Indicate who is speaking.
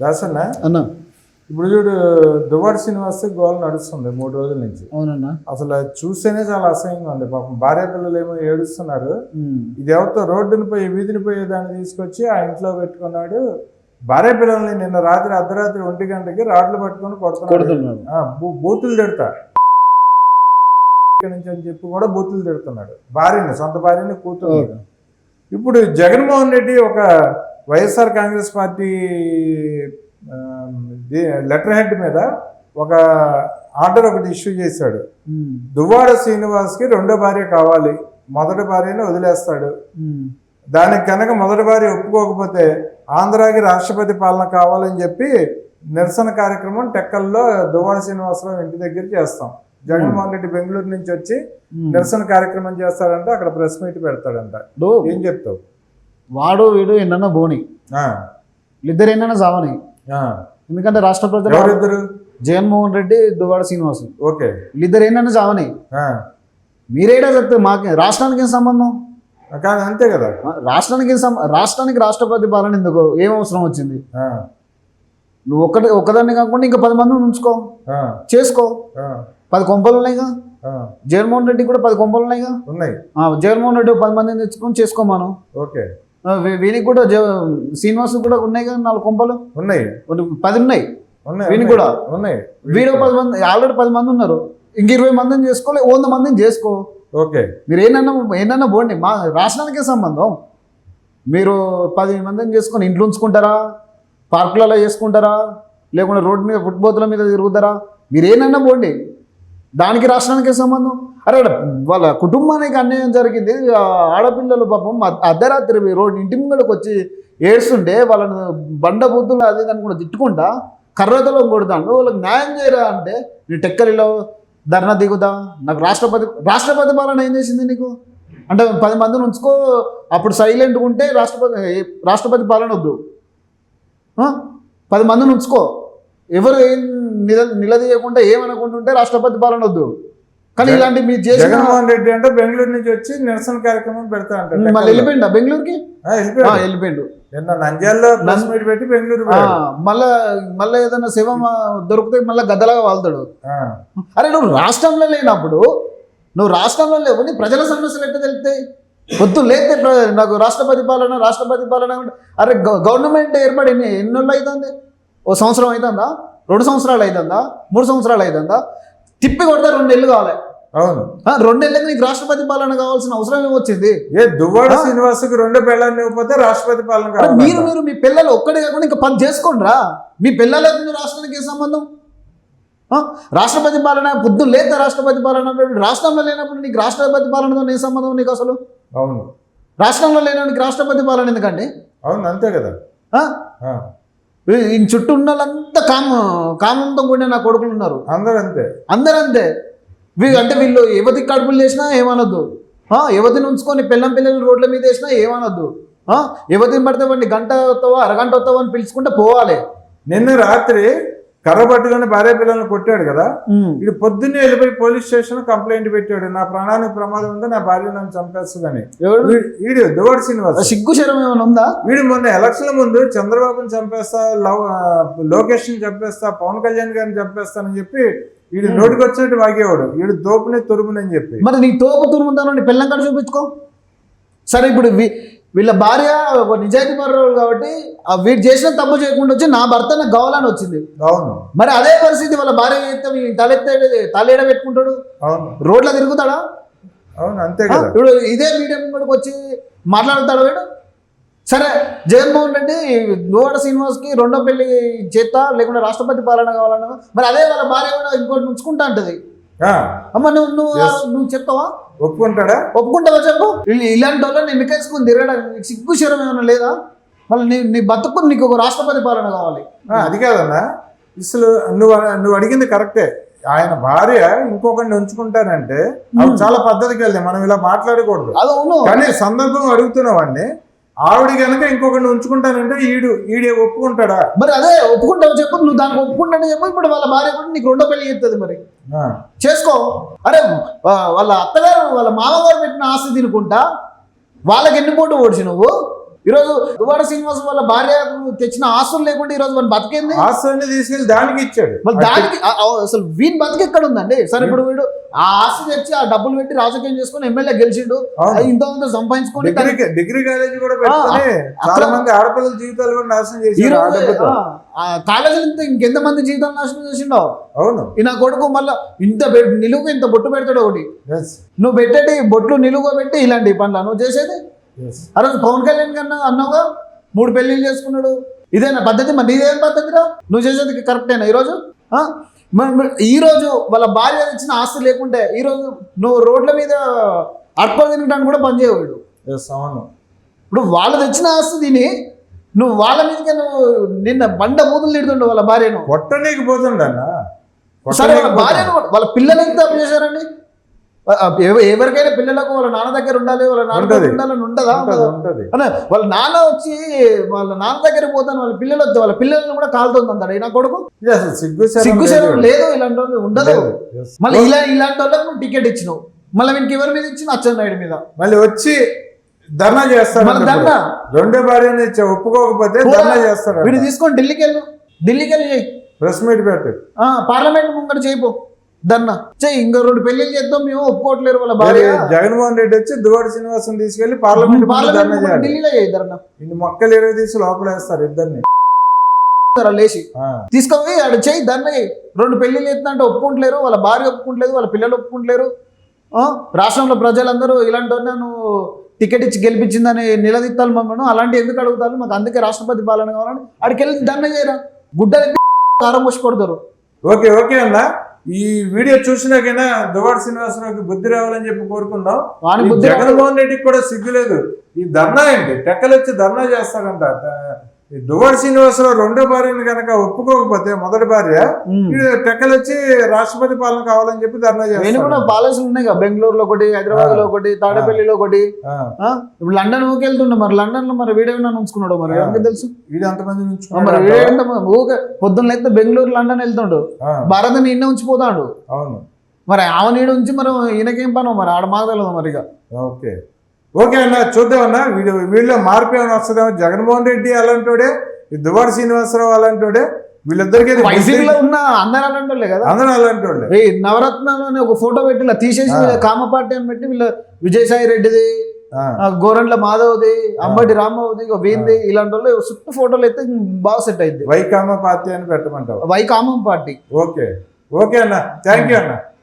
Speaker 1: దాసన్న
Speaker 2: అన్న.
Speaker 1: ఇప్పుడు చూడు దువ్వాడు శ్రీనివాస్ గోల్ నడుస్తుంది మూడు రోజుల నుంచి.
Speaker 2: అవునన్నా.
Speaker 1: అసలు చూస్తేనే చాలా అసహ్యంగా ఉంది. పాపం భార్య పిల్లలు ఏమో ఏడుస్తున్నారు. ఇది ఎవరితో? రోడ్డుని పోయి వీధిని పోయి దాన్ని తీసుకొచ్చి ఆ ఇంట్లో పెట్టుకున్నాడు. భార్య పిల్లల్ని నిన్న రాత్రి అర్ధరాత్రి ఒంటి గంటకి రాడ్లు పట్టుకొని కొడుతున్నాడు. బూతులు తిడతా. నుంచి అని చెప్పి కూడా బూతులు తిడుతున్నాడు. భార్యని సొంత భార్యని కూతురు ఇప్పుడు జగన్మోహన్ రెడ్డి ఒక YSR Congress party letter head మీద ఒక ఆర్డర్ ఒకటి ఇష్యూ చేశాడు. దువ్వాడ శ్రీనివాస్కి రెండో భార్య కావాలి. మొదటి భార్యని వదిలేస్తాడు. దానికి కనుక మొదటి భార్య ఒప్పుకోకపోతే ఆంధ్రాకి రాష్ట్రపతి పాలన కావాలని చెప్పి నిరసన కార్యక్రమం టెక్కల్లో దువ్వాడ శ్రీనివాసరావు ఇంటి దగ్గర చేస్తాం. జగన్మోహన్ రెడ్డి బెంగళూరు నుంచి వచ్చి. నిరసన కార్యక్రమం చేస్తాడంట అక్కడ ప్రెస్ మీట్ పెడతాడంట. ఏం చెప్తావు?
Speaker 2: వాడు వీడు ఎన్నన్నా బోని. ఇద్దరు ఎన్నైనా సావని. ఎందుకంటే రాష్ట్ర ప్రజలు జగన్మోహన్ రెడ్డి దువ్వాడ శ్రీనివాస్.
Speaker 1: ఓకే.
Speaker 2: వీళ్ళిద్దరు ఏంటన్నా చావని. మీరేడా చెప్తే మాకే రాష్ట్రానికి ఏం సంబంధం?
Speaker 1: కానీ అంతే కదా.
Speaker 2: రాష్ట్రానికి ఏం రాష్ట్రానికి రాష్ట్రపతి పాలన ఎందుకు? ఏం అవసరం వచ్చింది? నువ్వు ఒక్కటి ఒక్కదాన్ని కాకుండా ఇంకా పది మందిని ఉంచుకో. చేసుకో. పది కొంపలు ఉన్నాయిగా. జగన్మోహన్ రెడ్డి కూడా పది కొంపలు ఉన్నాయిగా?
Speaker 1: ఉన్నాయి.
Speaker 2: జగన్మోహన్ రెడ్డి పది మందిని తెచ్చుకొని చేసుకోమాను
Speaker 1: ఓకే.
Speaker 2: ఆ, వీ- వీనికి కూడా జ శ్రీనివాస్ కూడా ఉన్నాయిగా నాలుగు కొంపలు?
Speaker 1: ఉన్నాయి.
Speaker 2: పది ఉన్నాయి.
Speaker 1: ఉన్నాయి
Speaker 2: వీనికి
Speaker 1: ఉన్నాయి.
Speaker 2: కూడా?
Speaker 1: ఉన్నాయి.
Speaker 2: వీడు పది మంది ఆల్రెడీ పది మంది ఉన్నారు. ఇంక ఇరవై మందిని చేసుకోలే వంద మందిని చేసుకో.
Speaker 1: ఓకే.
Speaker 2: మీరు ఏనన్నా ఏనన్నా పోండి. మా రాష్ట్రానికే సంబంధం. మీరు పది మందిని చేసుకొని ఇంట్లో ఉంచుకుంటారా? పార్కులలో చేసుకుంటారా లేకుంటే రోడ్డు మీద ఫుట్బోతుల మీద తిరుగుతారా? మీరు ఏనన్నా పోండి. దానికి రాష్ట్రానికి సంబంధం? అరే వాళ్ళ కుటుంబానికి అన్యాయం జరిగింది. ఆడపిల్లలు పాపం అర్ధరాత్రి రోడ్డు ఇంటి ముందరకు వచ్చి ఏడుస్తుంటే వాళ్ళని బండ బుద్ధులు అది ఇది తిట్టుకుంటా కర్రతలో కొడతాను వాళ్ళకి న్యాయం చేయరా అంటే నీ టెక్కలిలో ధర్నా దిగుదా నాకు రాష్ట్రపతి రాష్ట్రపతి పాలన ఏం చేసింది నీకు? అంటే పది మందిని ఉంచుకో అప్పుడు సైలెంట్గా ఉంటే రాష్ట్రపతి రాష్ట్రపతి పాలన వద్దు. పది మందిని ఉంచుకో. ఎవరు నిలదీయకుండా ఏమనుకుంటుంటే రాష్ట్రపతి పాలన వద్దు కానీ ఇలాంటి మీరు చేసిన
Speaker 1: జగన్మోహన్ రెడ్డి అంటే బెంగళూరు నుంచి వచ్చి నిరసన కార్యక్రమం పెడతా అంటాడు
Speaker 2: మళ్ళీ వెళ్ళిపోయిండా బెంగళూరుకి?
Speaker 1: వెళ్ళిపోయాడు. నిన్న నంద్యాలలో ప్రెస్ మీట్ పెట్టి బెంగళూరు.
Speaker 2: మళ్ళా మళ్ళీ ఏదైనా శివం దొరికితే మళ్ళీ గద్దలాగా వాళ్తాడు. అరే నువ్వు రాష్ట్రంలో లేనప్పుడు నువ్వు రాష్ట్రంలో లేవు నీ ప్రజల సమస్యలు ఎట్లా తెలుస్తాయి? పొద్దు లేతే నాకు రాష్ట్రపతి పాలన రాష్ట్రపతి పాలన అరే గవర్నమెంట్ ఏర్పడి ఎన్ని ఎన్నోళ్ళు అవుతుంది? ఓ సంవత్సరం అవుతుందా రెండు సంవత్సరాలు అవుతుందా మూడు సంవత్సరాలు అవుతుందా తిప్పి కొడితే రెండు నెలలు కావాలి
Speaker 1: అవును.
Speaker 2: ఆ, రెండు నెలలకు నీకు రాష్ట్రపతి పాలన కావాల్సిన అవసరం ఏమొచ్చింది?
Speaker 1: ఏ దువ్వాడ శ్రీనివాస్కి రెండు పెళ్ళాన్ని ఇవ్వకపోతే రాష్ట్రపతి పాలన కావాలి?
Speaker 2: మీరు మీరు మీ పిల్లలు ఒక్కడే కాకుండా ఇంకా పని చేసుకోండి రా మీ పిల్లలకు రాష్ట్రానికి ఏ సంబంధం? రాష్ట్రపతి పాలన పొద్దు లేక రాష్ట్రపతి పాలన రాష్ట్రంలో లేనప్పుడు నీకు రాష్ట్రపతి పాలనతో ఏ సంబంధం నీకు అసలు?
Speaker 1: అవును.
Speaker 2: రాష్ట్రంలో లేనప్పుడు రాష్ట్రపతి పాలన ఎందుకండి?
Speaker 1: అవును అంతే కదా.
Speaker 2: ఆ?
Speaker 1: ఆ,
Speaker 2: ఈ- ఈ చుట్టూ ఉన్న వాళ్ళంతా కామ కామంతో కూడిన నా కొడుకులు ఉన్నారు.
Speaker 1: అందరూ అంతే
Speaker 2: అందరూ అంతే వీళ్ళు అంటే వీళ్ళు యువతికి కడుపులు చేసినా ఏమనొద్దు. యువతిని ఉంచుకొని పిల్లం పిల్లలు రోడ్ల మీద వేసినా ఏమనొద్దు. యువతిని పడితే వాడిని గంట వస్తావా అరగంట వస్తావా అని పిలుచుకుంటే పోవాలి.
Speaker 1: నిన్న రాత్రి కర్ర పట్టుకొని భార్య పిల్లల్ని కొట్టాడు కదా. ఇది పొద్దున్నే వెళ్ళిపోయి పోలీస్ స్టేషన్ కంప్లైంట్ పెట్టాడు. నా ప్రాణానికి ప్రమాదం ఉంది? నా భార్య నన్ను చంపేస్తుందని. వీడు- వీడు దువ్వాడ శ్రీనివాస్.
Speaker 2: సిగ్గు శరం ఏమైనా ఉందా?
Speaker 1: వీడు మొన్న ఎలక్షన్ల ముందు చంద్రబాబుని చంపేస్తా లవ్ లోకేష్ని చంపేస్తా పవన్ కళ్యాణ్ గారిని చంపేస్తానని చెప్పి వీడు నోటికి వచ్చినట్టు వాగేవాడు. వీడు దోపుని తొరుమునని చెప్పి.
Speaker 2: మరి నీ తోపు తురుముతాను నీ పిల్లం కాడ చూపించుకో. సరే ఇప్పుడు వీ- వీళ్ళ భార్య ఒక నిజాయితీ పరురాలు కాబట్టి ఆ వీడు చేసిన తప్పు చేయకుండా వచ్చి నా భర్త నాకు కావాలని వచ్చింది.
Speaker 1: అవును.
Speaker 2: మరి అదే పరిస్థితి వాళ్ళ భార్య చేస్తే తలెత్తే తలేడ పెట్టుకుంటాడు?
Speaker 1: అవును.
Speaker 2: రోడ్ల తిరుగుతాడా?
Speaker 1: అవును అంతే? కదా.
Speaker 2: ఇప్పుడు ఇదే మీడియం కూడా వచ్చి మాట్లాడతాడు వీడు? సరే జగన్మోహన్ రెడ్డి దోడ శ్రీనివాస్కి రెండో పెళ్ళి చేస్తా లేకుంటే రాష్ట్రపతి పాలన కావాలన్నా మరి అదే వాళ్ళ భార్య కూడా ఇంకోటి ఉంచుకుంటా అంటది.
Speaker 1: ఆ,
Speaker 2: అమ్మ నువ్వు నువ్వు నువ్వు చెప్తావా?
Speaker 1: ఒప్పుకుంటాడా?
Speaker 2: ఒప్పుకుంటావా చెప్పు. ఇల్- ఇలాంటి వాళ్ళని ఎన్నికేసుకుని తిరగడానికి నీకు సిగ్గు శరం ఏమైనా లేదా? మళ్ళీ నీ నీ బతుకు నీకు ఒక రాష్ట్రపతి పాలన కావాలి.
Speaker 1: అది కాదన్నా. అసలు నువ్వు నువ్వు అడిగింది కరెక్టే. ఆయన భార్య ఇంకొకరిని ఉంచుకుంటానంటే అవి చాలా పద్ధతికి వెళ్తాయి. మనం ఇలా మాట్లాడకూడదు. కానీ సందర్భం అడుగుతున్నావాడిని ఆవిడ కనుక ఇంకొకరిని ఉంచుకుంటానంటే ఈడు ఈడే ఒప్పుకుంటాడా?
Speaker 2: మరి అదే ఒప్పుకుంటావు చెప్పు నువ్వు దానికి ఒప్పుకుంటానే చెప్పు ఇప్పుడు వాళ్ళ భార్య కూడా నీకు రెండో పెళ్ళి చేస్తుంది మరి. చేసుకో. అరే వాళ్ళ అత్తగారు వాళ్ళ మామగారు పెట్టిన ఆస్తి తినుకుంటా వాళ్ళకి ఎన్ని పోటు ఓడిచి నువ్వు ఈరోజు దువాడ శ్రీనివాస్ వాళ్ళ భార్య తెచ్చిన ఆస్తులు లేకుండా ఈరోజు వాళ్ళు బతికేంది?
Speaker 1: ఆస్తుల్ని తీసుకెళ్ళి దానికి ఇచ్చాడు.
Speaker 2: మరి దానికి అసలు వీని బతికి ఎక్కడ ఉందండి సరే ఇప్పుడు వీడు ఆ ఆస్తి తెచ్చి ఆ డబ్బులు పెట్టి రాజకీయం చేసుకొని ఎమ్మెల్యే గెలిచిండు. ఇంత ఇంత సంపాదించుకొని
Speaker 1: డిగ్రీ డిగ్రీ కాలేజీ కూడా చాలా మంది ఆడపిల్లల జీవితాలు కూడా నాశనం చేశారు.
Speaker 2: కాలేజీలో ఇంకెంత మంది జీవితాలు నాశనం చేసిండో?
Speaker 1: అవును.
Speaker 2: ఈ నా కొడుకు మళ్ళీ ఇంత నిలువుగా ఇంత బొట్టు పెడతాడు ఒకటి. నువ్వు పెట్టేటి బొట్లు నిలువుగా పెట్టి ఇలాంటి పనులు నువ్వు చేసేది? ఆ రోజు పవన్ కళ్యాణ్ కన్నా అన్నావుగా? మూడు పెళ్ళిళ్ళు చేసుకున్నాడు. ఇదేనా పద్ధతి? మరి నీదేం పద్ధతిరా? నువ్వు చేసేది కరెక్టేనా ఈరోజు ఈరోజు వాళ్ళ భార్య ఇచ్చిన ఆస్తి లేకుంటే ఈరోజు నువ్వు రోడ్ల మీద అర్పణ తినడానికి కూడా పనిచేయవాడు
Speaker 1: అవును.
Speaker 2: ఇప్పుడు వాళ్ళు తెచ్చిన ఆస్తి తిని నువ్వు వాళ్ళ మీదకే నువ్వు నిన్న బండ బూతులు తిడుతుండు వాళ్ళ భార్యను.
Speaker 1: కొట్టనీకి పోతుండన్న
Speaker 2: సరే వాళ్ళ భార్యను వాళ్ళ పిల్లలు ఎంత తప్పు చేశారండి? ఎవరికైనా పిల్లలకు వాళ్ళ నాన్న దగ్గర ఉండాలి వాళ్ళ నాన్న దగ్గర. ఉండాలని ఉండదా? అన్న వాళ్ళ నాన్న వచ్చి వాళ్ళ నాన్న దగ్గర పోతాను వాళ్ళ పిల్లలు వస్తే వాళ్ళ పిల్లల్ని కూడా కాలుతుంది అంటాడు నా కొడుకు?
Speaker 1: సిగ్గు శరం లేదు.
Speaker 2: ఇలాంటి వాళ్ళు ఉండదు. మళ్ళీ ఇలా ఇలాంటి వాళ్ళకి టికెట్ ఇచ్చినావు మళ్ళీ వీనికి ఎవరి మీద ఇచ్చిన? అచ్చెన్నాయుడు మీద.
Speaker 1: మళ్ళీ వచ్చి ధర్నా చేస్తాడు అన్నప్పుడు.
Speaker 2: ధర్నా?
Speaker 1: రెండో భార్యని ఒప్పుకోకపోతే ధర్నా చేస్తాడు
Speaker 2: వీడు తీసుకొని ఢిల్లీకి వెళ్ళు. ఢిల్లీకి వెళ్ళి
Speaker 1: ప్రెస్ మీట్ పెట్టు.
Speaker 2: ఆ, పార్లమెంట్ ముంగట చేయిపో దన్నా. చెయ్యి ఇంకా రెండు పెళ్ళిళ్ళు చేద్దాం మేము ఒప్పుకోవట్లేరు వాళ్ళ భార్య.
Speaker 1: జగన్మోహన్ రెడ్డి వచ్చి దువాడి శ్రీనివాసం తీసుకెళ్ళి పార్లమెంట్
Speaker 2: ఢిల్లీలో చేయి ధర్నా
Speaker 1: ఇన్ని మొక్కలు ఇరవై తీసి లోపలేస్తారు ఇద్దరిని.
Speaker 2: సరే, లేచి. తీసుకొని ఆడ చేయి దాన్ని రెండు పెళ్ళిళ్ళు ఎత్తునంటే ఒప్పుకుంటలేరు వాళ్ళ భార్య ఒప్పుకుంటలేదు వాళ్ళ పిల్లలు ఒప్పుకుంటలేరు. రాష్ట్రంలో ప్రజలందరూ ఇలాంటి నువ్వు టికెట్ ఇచ్చి గెలిపించిందని నిలదీత్తాలు మమ్మల్ని. అలాంటి ఎందుకు అడుగుతారు? మాకు అందుకే రాష్ట్రపతి పాలన కావాలని. ఆడికి వెళ్ళి దండ చేయరా? గుడ్డలు కారం పోసి కొడతారు.
Speaker 1: ఓకే ఓకే అన్న. ఈ వీడియో చూసినాకైనా దువాడి శ్రీనివాసరావుకి బుద్ధి రావాలని చెప్పి కోరుకుందాం. జగన్మోహన్ రెడ్డికి కూడా సిగ్గు లేదు. ఈ ధర్నా ఏంటి? టెక్కలు వచ్చి ధర్నా చేస్తాడంట. ఈ దువాడి శ్రీనివాసరావు రెండో భార్యని కనుక ఒప్పుకోకపోతే మొదటి భార్య టెక్కలు వచ్చి రాష్ట్రపతి పాలన కావాలని చెప్పి ధర్నా
Speaker 2: నేను
Speaker 1: చేస్తాడు
Speaker 2: కూడా పాలసీలు ఉన్నాయి కదా బెంగళూరులో ఒకటి హైదరాబాద్లో ఒకటి తాడేపల్లిలో ఒకటి. ఇప్పుడు లండన్ ఊకి వెళ్తుండే మరి లండన్లో మరి వీడియో ఉంచుకున్నాడు మరి. ఎవరికి తెలుసు?
Speaker 1: వీడు అంతమంది
Speaker 2: మరి? ఊకే పొద్దున్న లేకపోతే బెంగళూరు లండన్ వెళ్తుండు. భారత్ నిన్న ఉంచిపోతాడు.
Speaker 1: అవును.
Speaker 2: మరి ఆమె నీడు ఉంచి మరి ఈయనకేం పను మరి ఆడ మాగలదు మరి ఇక.
Speaker 1: ఓకే. ఓకే అన్న చూద్దాం అన్న. వీడు వీళ్ళలో మార్పు ఏమైనా వస్తుందేమో జగన్మోహన్ రెడ్డి అలాంటోడే ఈ దువాడి శ్రీనివాసరావు అలాంటోడే వీళ్ళిద్దరికి
Speaker 2: వైసీపీలో ఉన్న అందరు అలాంటి కదా?
Speaker 1: అందరూ అలాంటోళ్ళే.
Speaker 2: ఈ నవరత్నాలు అని ఒక ఫోటో పెట్టి ఇలా తీసేసి. వీళ్ళ కామ పార్టీ అని పెట్టి వీళ్ళ విజయసాయి రెడ్డిది గోరంట్ల మాధవ్ది అంబటి రామవది ఇక వీంది ఇలాంటి వాళ్ళు చుట్టూ ఫోటోలు అయితే బాగా సెట్ అయింది
Speaker 1: వైకామ పార్టీ అని పెట్టమంటావు.
Speaker 2: వై కామం పార్టీ.
Speaker 1: ఓకే. ఓకే అన్న. థ్యాంక్ యూ అన్న.